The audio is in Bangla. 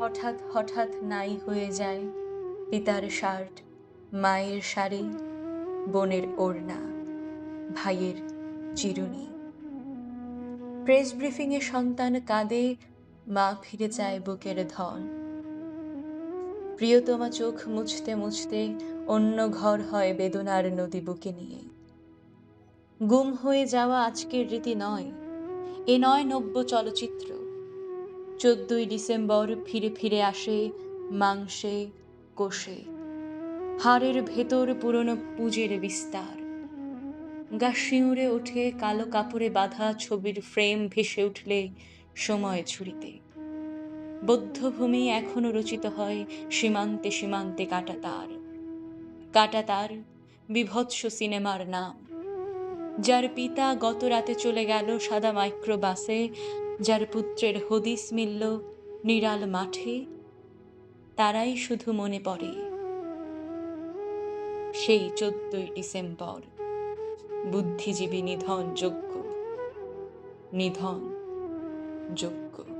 হঠাৎ হঠাৎ নাই হয়ে যায় পিতার শার্ট, মায়ের শাড়ি, বোনের ওড়না, ভাইয়ের চিরুনি। প্রেস ব্রিফিংয়ে সন্তান কাঁদে, মা ফিরে চায় বুকের ধন। প্রিয়তমা চোখ মুছতে মুছতে অন্য ঘর হয় বেদনার নদী বুকে নিয়ে। গুম হয়ে যাওয়া আজকের রীতি নয়, এ নয় নব্য চলচ্চিত্র। চোদ্দই ডিসেম্বর ফিরে ফিরে আসে মাংসে, কোষে। হাড়ের ভেতর পুরনো পুজের বিস্তার। গা শিউরে ওঠে কালো কাপড়ে বাঁধা ছবির ফ্রেম ভেসে উঠলে সময় ছুরিতে। বৌদ্ধভূমি এখনও রচিত হয় সীমান্তে সীমান্তে কাটাতার। কাটাতার, বিভৎস সিনেমার নাম। যার পিতা গত রাতে চলে গেল সাদা মাইক্রোবাসে, যার পুত্রের হদিস মিলল নিরাল মাঠে, তারাই শুধু মনে পড়ে। সেই চোদ্দই ডিসেম্বর, বুদ্ধিজীবী নিধন যোগ্য নিধন যোগ্য।